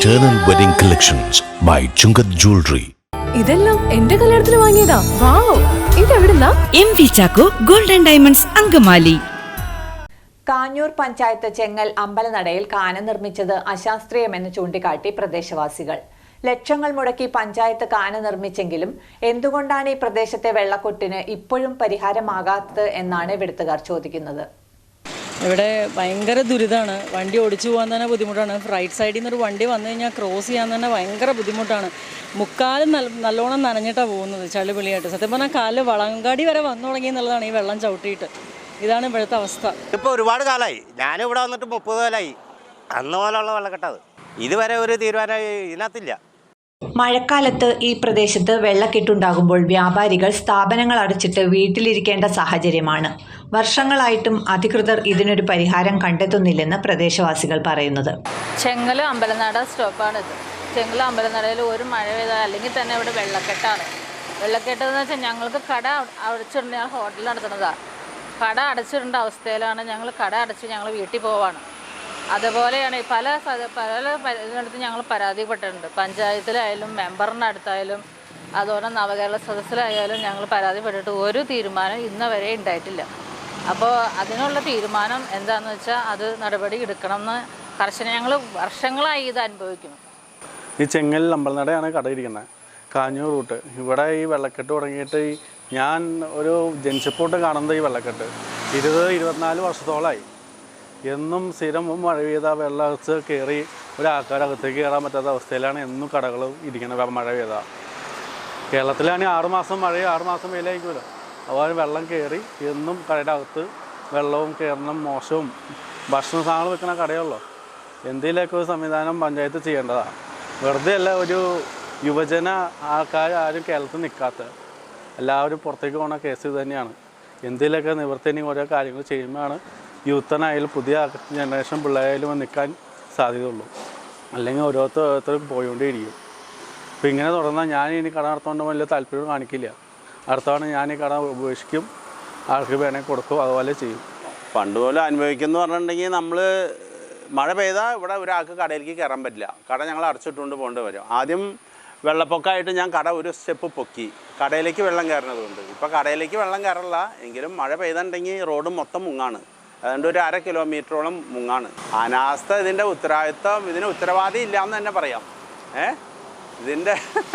Eternal Wedding Collections by Chungath Jewelry. ഇതെല്ലാം എന്റെ കല്യാണത്തിന് വാങ്ങിയതാ. Wow. ഇതെവിടുന്നാ? M V Chacko golden diamonds Angamaly. Kanjoor panchayat Chengal അമ്പലനടയിൽ കാന നിർമ്മിച്ചത് അശാസ്ത്രീയമെന്ന് ചൂണ്ടിക്കാട്ടി പ്രദേശവാസികൾ. ലക്ഷങ്ങൾ മുടക്കി പഞ്ചായത്ത് കാന നിർമ്മിച്ചെങ്കിലും എന്തുകൊണ്ടാണ് ഈ പ്രദേശത്തെ വെള്ളക്കൊട്ടിന് ഇപ്പോഴും പരിഹാരമാകാത്തത് എന്നാണ് ഇവിടുത്തുകാർ ചോദിക്കുന്നത്. ഇവിടെ ഭയങ്കര ദുരിതമാണ് വണ്ടി ഓടിച്ചു പോകാൻ തന്നെ ബുദ്ധിമുട്ടാണ്. റൈറ്റ് സൈഡിൽ നിന്നൊരു വണ്ടി വന്നു കഴിഞ്ഞാൽ ക്രോസ് ചെയ്യാൻ തന്നെ ഭയങ്കര ബുദ്ധിമുട്ടാണ്. മുക്കാലും നല്ല നല്ലോണം നനഞ്ഞിട്ടാണ് പോകുന്നത് ചളിപിളിയായിട്ട് സത്യം പറഞ്ഞാൽ കാൽ വളങ്കാടി വരെ വന്നു തുടങ്ങി എന്നുള്ളതാണ് ഈ വെള്ളം ചവിട്ടിയിട്ട്. ഇതാണ് ഇവിടുത്തെ അവസ്ഥ. ഇപ്പോൾ ഒരുപാട് കാലമായി ഞാനിവിടെ വന്നിട്ട് മുപ്പത് കാലമായി അന്ന് പോലുള്ള വെള്ളക്കെട്ടത് ഇതുവരെ ഒരു തീരുമാനം ഇതിനകത്തില്ല. മഴക്കാലത്ത് ഈ പ്രദേശത്ത് വെള്ളക്കെട്ടുണ്ടാകുമ്പോൾ വ്യാപാരികൾ സ്ഥാപനങ്ങൾ അടച്ചിട്ട് വീട്ടിലിരിക്കേണ്ട സാഹചര്യമാണ്. വർഷങ്ങളായിട്ടും അധികൃതർ ഇതിനൊരു പരിഹാരം കണ്ടെത്തുന്നില്ലെന്ന് പ്രദേശവാസികൾ പറയുന്നത്. ചെങ്ങല അമ്പലനട സ്റ്റോപ്പാണിത്. ചെങ്ങല അമ്പലനടയിൽ ഒരു മഴ പെയ്താൽ അല്ലെങ്കിൽ തന്നെ ഇവിടെ വെള്ളക്കെട്ടാണ്. വെള്ളക്കെട്ടെന്ന് വെച്ചാൽ ഞങ്ങൾക്ക് കട അടച്ചിട്ടുണ്ട് ഞങ്ങൾ ഹോട്ടൽ നടത്തുന്നതാണ് കട അടച്ചിടേണ്ട അവസ്ഥയിലാണ് ഞങ്ങൾ കട അടച്ച് ഞങ്ങൾ വീട്ടിൽ പോവാണ്. അതുപോലെയാണ് പല പല ഇതിനടുത്ത് ഞങ്ങൾ പരാതിപ്പെട്ടിട്ടുണ്ട്. പഞ്ചായത്തിലായാലും മെമ്പറിന്റെ അടുത്തായാലും അതുപോലെ നവകേരള സദസ്സിലായാലും ഞങ്ങൾ പരാതിപ്പെട്ടിട്ട് ഒരു തീരുമാനം ഇന്ന് വരെ ഉണ്ടായിട്ടില്ല. അപ്പോൾ അതിനുള്ള തീരുമാനം എന്താണെന്ന് വെച്ചാൽ അത് നടപടി എടുക്കണമെന്ന് കർശന ഞങ്ങൾ വർഷങ്ങളായി ഇത് അനുഭവിക്കുന്നു. ഈ ചെങ്ങൽ അമ്പലനടയാണ് കടയിരിക്കുന്നത്. കാഞ്ഞൂർ റൂട്ട്. ഇവിടെ ഈ വെള്ളക്കെട്ട് തുടങ്ങിയിട്ട് ഈ ഞാൻ ഒരു ജനിച്ചപ്പോട്ട് കാണുന്നത് ഈ വെള്ളക്കെട്ട്. ഇരുപത് ഇരുപത്തിനാല് വർഷത്തോളമായി എന്നും സ്ഥിരം മഴ പെയ്താൽ വെള്ളത്ത് കയറി ഒരാൾക്കാരകത്തേക്ക് കയറാൻ പറ്റാത്ത അവസ്ഥയിലാണ് എന്നും കടകൾ ഇരിക്കുന്നത് മഴ പെയ്താൽ കേരളത്തിലാണെങ്കിൽ ആറുമാസം മഴയും ആറുമാസം വെയിലായിരിക്കുമല്ലോ. അതുപോലെ വെള്ളം കയറി എന്നും കടയുടെ അകത്ത് വെള്ളവും കയറണം മോശവും ഭക്ഷണ സാധനങ്ങൾ വെക്കുന്ന കടയുള്ളൂ എന്തെങ്കിലുമൊക്കെ ഒരു സംവിധാനം പഞ്ചായത്ത് ചെയ്യേണ്ടതാണ് വെറുതെ അല്ല ഒരു യുവജന ആൾക്കാർ ആരും കേരളത്തിൽ നിൽക്കാത്ത. എല്ലാവരും പുറത്തേക്ക് പോകുന്ന കേസ് തന്നെയാണ്. എന്തെങ്കിലുമൊക്കെ നിവർത്തി ഓരോ കാര്യങ്ങൾ ചെയ്യുമ്പോഴാണ് യൂത്തനായാലും പുതിയ ജനറേഷൻ പിള്ളേരായാലും നിൽക്കാൻ സാധ്യതയുള്ളൂ. അല്ലെങ്കിൽ ഓരോരുത്തർ ഓരോരുത്തർക്ക് പോയിക്കൊണ്ടേയിരിക്കും അപ്പോൾ ഇങ്ങനെ തുടർന്നാൽ ഞാൻ ഇനി കട നടത്തുകൊണ്ട് വലിയ താല്പര്യം കാണിക്കില്ല. അടുത്തവണ ഞാൻ ഈ കട ഉപേക്ഷിക്കും ആൾക്ക് വേണമെങ്കിൽ കൊടുക്കും അതുപോലെ ചെയ്യും. പണ്ട് പോലെ അനുഭവിക്കുന്നു പറഞ്ഞിട്ടുണ്ടെങ്കിൽ നമ്മൾ മഴ പെയ്താൽ ഇവിടെ ഒരാൾക്ക് കടയിലേക്ക് കയറാൻ പറ്റില്ല. കട ഞങ്ങൾ അടച്ചിട്ടുകൊണ്ട് പോകേണ്ടി വരും. ആദ്യം വെള്ളപ്പൊക്കമായിട്ട് ഞാൻ കട ഒരു സ്റ്റെപ്പ് പൊക്കി. കടയിലേക്ക് വെള്ളം കയറുന്നതുകൊണ്ട് ഇപ്പോൾ കടയിലേക്ക് വെള്ളം കയറില്ല. എങ്കിലും മഴ പെയ്തിട്ടുണ്ടെങ്കിൽ റോഡ് മൊത്തം മുങ്ങാണ്. അതുകൊണ്ട് ഒരു അര കിലോമീറ്ററോളം മുങ്ങാണ്. അനാസ്ഥ ഇതിന്റെ ഉത്തരവാദിത്വം ഇതിന് ഉത്തരവാദി ഇല്ല എന്ന് തന്നെ പറയാം. ഏ? ഇതിന്റെ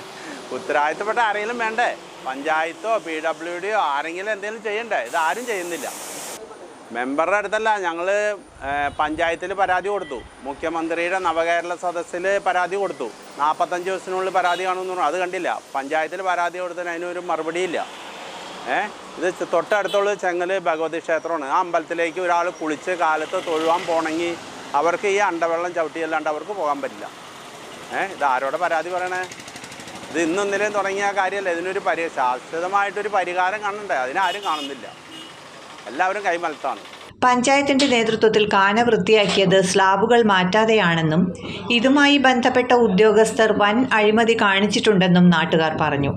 ഉത്തരവാദിത്തപ്പെട്ട ആരെങ്കിലും വേണ്ടേ? പഞ്ചായത്തോ പി ഡബ്ല്യു ഡിയോ ആരെങ്കിലും എന്തെങ്കിലും ചെയ്യണ്ടേ? ഇത് ആരും ചെയ്യുന്നില്ല. മെമ്പറുടെ അടുത്തല്ല ഞങ്ങൾ പഞ്ചായത്തിൽ പരാതി കൊടുത്തു. മുഖ്യമന്ത്രിയുടെ നവകേരള സദസ്സിൽ പരാതി കൊടുത്തു. നാൽപ്പത്തഞ്ച് ദിവസത്തിനുള്ളിൽ പരാതി കാണുമെന്ന് പറഞ്ഞു. അത് കണ്ടില്ല. പഞ്ചായത്തിൽ പരാതി കൊടുത്തതിന് അതിനൊരു മറുപടിയില്ല. ഏ? ഇത് തൊട്ടടുത്തുള്ള ചെങ്ങൽ ഭഗവതി ക്ഷേത്രമാണ്. ആ അമ്പലത്തിലേക്ക് ഒരാൾ കുളിച്ച് കാലത്ത് തൊഴുവാൻ പോകണമെങ്കിൽ അവർക്ക് ഈ അണ്ടവെള്ളം ചവിട്ടിയല്ലാണ്ട് അവർക്ക് പോകാൻ പറ്റില്ല. ഏഹ് ഇത് ആരോടെ പരാതി പറയണേ? ഇത് ഇന്നും തുടങ്ങിയ കാര്യമല്ല. ഇതിനൊരു പരി ശാശ്വതമായിട്ടൊരു പരിഹാരം കാണണ്ടേ? അതിനാരും കാണുന്നില്ല. എല്ലാവരും കൈമലത്താണ്. പഞ്ചായത്തിന്റെ നേതൃത്വത്തിൽ കാന വൃത്തിയാക്കിയത് സ്ലാബുകൾ മാറ്റാതെയാണെന്നും ഇതുമായി ബന്ധപ്പെട്ട ഉദ്യോഗസ്ഥർ വൻ അഴിമതി കാണിച്ചിട്ടുണ്ടെന്നും നാട്ടുകാർ പറഞ്ഞു.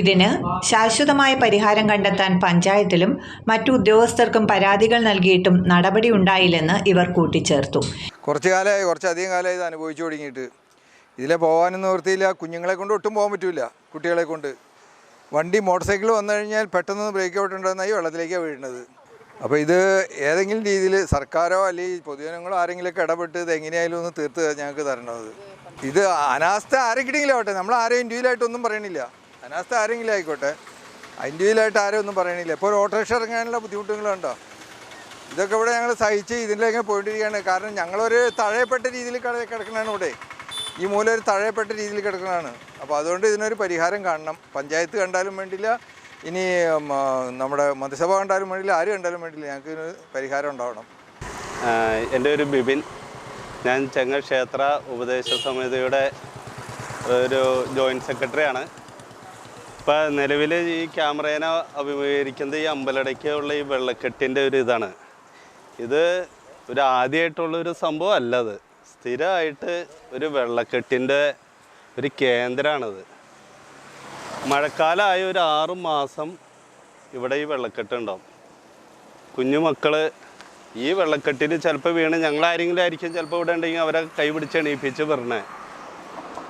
ഇതിന് ശാശ്വതമായ പരിഹാരം കണ്ടെത്താൻ പഞ്ചായത്തിലും മറ്റു ഉദ്യോഗസ്ഥർക്കും പരാതികൾ നൽകിയിട്ടും നടപടി ഉണ്ടായില്ലെന്ന് ഇവർ കൂട്ടിച്ചേർത്തു. കുറച്ച് കാലമായി കുറച്ചധികം കാലമായി ഇത് അനുഭവിച്ചു തുടങ്ങിയിട്ട്. ഇതിലെ പോകാനും നിവൃത്തിയില്ല. കുഞ്ഞുങ്ങളെ കൊണ്ട് ഒട്ടും പോകാൻ പറ്റില്ല കുട്ടികളെ കൊണ്ട്. വണ്ടി മോട്ടോർ സൈക്കിൾ വന്നു കഴിഞ്ഞാൽ പെട്ടെന്ന് ബ്രേക്ക് ഔട്ട് ഉണ്ടെന്നായി വെള്ളത്തിലേക്കാണ് വീഴുന്നത്. അപ്പോൾ ഇത് ഏതെങ്കിലും രീതിയിൽ സർക്കാരോ അല്ലെങ്കിൽ പൊതുജനങ്ങളോ ആരെങ്കിലുമൊക്കെ ഇടപെട്ട് ഇത് എങ്ങനെയായാലും ഒന്ന് തീർത്ത് ഞങ്ങൾക്ക് തരേണ്ടത് ഇത് അനാസ്ഥ ആരെങ്കിലും ആവട്ടെ നമ്മൾ ആരെയും ഇൻഡിവിജ്വലായിട്ടൊന്നും പറയണില്ല. അനാസ്ഥ ആരെങ്കിലും ആയിക്കോട്ടെ ഇൻഡിവിജ്വലായിട്ട് ആരും ഒന്നും പറയണില്ല. ഇപ്പോൾ ഓട്ടോറിക്ഷ ഇറങ്ങാനുള്ള ബുദ്ധിമുട്ടുകളുണ്ടോ ഇതൊക്കെ ഇവിടെ ഞങ്ങൾ സഹിച്ച് ഇതിലേക്ക് പോയിട്ടിരിക്കുകയാണ്. കാരണം ഞങ്ങളൊരു തഴയപ്പെട്ട രീതിയിൽ കിടക്കണാണ് ഇവിടെ. ഈ മൂലം ഒരു തഴയപ്പെട്ട രീതിയിൽ കിടക്കണതാണ്. അപ്പോൾ അതുകൊണ്ട് ഇതിനൊരു പരിഹാരം കാണണം. പഞ്ചായത്ത് കണ്ടാലും വേണ്ടില്ല ഇനി നമ്മുടെ മന്ത്രിസഭ കണ്ടാലും വേണ്ടില്ല ആര് കണ്ടാലും വേണ്ടില്ല ഞങ്ങൾക്ക് ഇതിന് പരിഹാരം ഉണ്ടാവണം. എന്റെ ഒരു ബിബിൻ ഞാൻ ചെങ്ങൽ ക്ഷേത്ര ഉപദേശ സമിതിയുടെ ഒരു ജോയിന്റ് സെക്രട്ടറിയാണ്. ഇപ്പം നിലവിൽ ഈ ക്യാമറേനെ അഭിമുഖീകരിക്കുന്നത് ഈ അമ്പലടയ്ക്കുള്ള ഈ വെള്ളക്കെട്ടിന്റെ ഒരു ഇതാണ്. ഇത് ഒരു ആദ്യമായിട്ടുള്ളൊരു സംഭവം അല്ലത് സ്ഥിരമായിട്ട് ഒരു വെള്ളക്കെട്ടിന്റെ ഒരു കേന്ദ്രമാണിത്. മഴക്കാലമായ ഒരു ആറു മാസം ഇവിടെ ഈ വെള്ളക്കെട്ട് ഉണ്ടാവും. കുഞ്ഞു മക്കൾ ഈ വെള്ളക്കെട്ടിന് ചിലപ്പോൾ വീണ് ഞങ്ങളാരെങ്കിലും ആയിരിക്കും ചിലപ്പോൾ ഇവിടെ ഉണ്ടെങ്കിൽ അവരെ കൈ പിടിച്ച് എണീപ്പിച്ച് പറഞ്ഞേ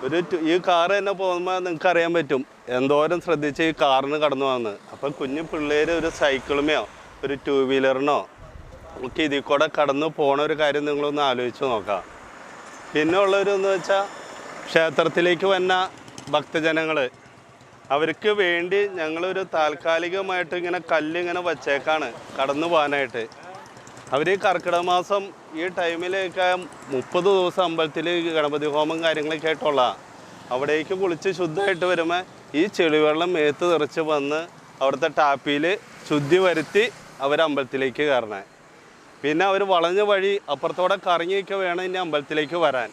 ഒരു ഈ കാറ് തന്നെ പോകുമ്പോൾ നിങ്ങൾക്ക് അറിയാൻ പറ്റും. എന്തോരം ശ്രദ്ധിച്ച് ഈ കാറിന് കടന്നു വന്ന് അപ്പം കുഞ്ഞു പിള്ളേർ ഒരു സൈക്കിളുമോ ഒരു ടൂ വീലറിനോ ഒക്കെ ഇതിൽ കൂടെ കടന്നു പോണ ഒരു കാര്യം നിങ്ങളൊന്ന് ആലോചിച്ച് നോക്കാം. പിന്നെ ഉള്ളൊരു എന്ന് വെച്ചാൽ ക്ഷേത്രത്തിലേക്ക് വന്ന ഭക്തജനങ്ങൾ അവർക്ക് വേണ്ടി ഞങ്ങളൊരു താൽക്കാലികമായിട്ട് ഇങ്ങനെ കല്ല് ഇങ്ങനെ വച്ചേക്കാണ് കടന്നു പോകാനായിട്ട്. അവർ ഈ കർക്കിടക മാസം ഈ ടൈമിലൊക്കെ മുപ്പത് ദിവസം അമ്പലത്തിൽ ഗണപതി ഹോമം കാര്യങ്ങളൊക്കെ ആയിട്ടുള്ള അവിടേക്ക് കുളിച്ച് ശുദ്ധമായിട്ട് വരുമ്പോൾ ഈ ചെളിവെള്ളം മേത്ത് തെറിച്ച് വന്ന് അവിടുത്തെ ടാപ്പിയിൽ ശുദ്ധി വരുത്തി അവർ അമ്പലത്തിലേക്ക് കയറണേ. പിന്നെ അവർ വളഞ്ഞ വഴി അപ്പുറത്തോടെ കറങ്ങിയൊക്കെ വേണം ഇനി അമ്പലത്തിലേക്ക് വരാൻ.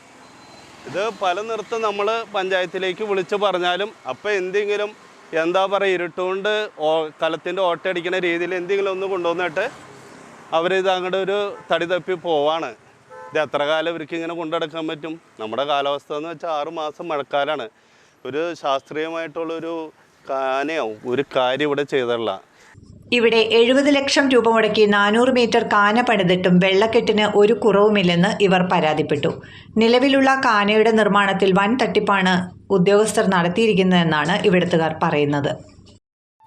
ഇത് പല നിർത്തം നമ്മൾ പഞ്ചായത്തിലേക്ക് വിളിച്ച് പറഞ്ഞാലും അപ്പോൾ എന്തെങ്കിലും എന്താ പറയുക ഇരുട്ടുകൊണ്ട് ഓ കലത്തിന്റെ ഓട്ടയടിക്കുന്ന രീതിയിൽ എന്തെങ്കിലും ഒന്ന് കൊണ്ടുവന്നിട്ട് അവരിത് അങ്ങോട്ട് ഒരു തടി തപ്പി പോവാണ്. ഇത് എത്ര കാലം ഇവർക്ക് ഇങ്ങനെ കൊണ്ടുനടക്കാൻ പറ്റും? നമ്മുടെ കാലാവസ്ഥ എന്ന് വെച്ചാൽ ആറ് മാസം മഴക്കാലമാണ് ഒരു ശാസ്ത്രീയമായിട്ടുള്ളൊരു കാനയോ ഒരു കാര്യം ഇവിടെ ചെയ്തിട്ടില്ല ഇവിടെ എഴുപത് ലക്ഷം രൂപ മുടക്കി നാനൂറ് മീറ്റർ കാന പണിതിട്ടും വെള്ളക്കെട്ടിന് ഒരു കുറവുമില്ലെന്ന് ഇവർ പരാതിപ്പെട്ടു. നിലവിലുള്ള കാനയുടെ നിർമ്മാണത്തിൽ വൻ തട്ടിപ്പാണ് ഉദ്യോഗസ്ഥർ നടത്തിയിരിക്കുന്നതെന്നാണ് ഇവിടുത്തുകാർ പറയുന്നത്.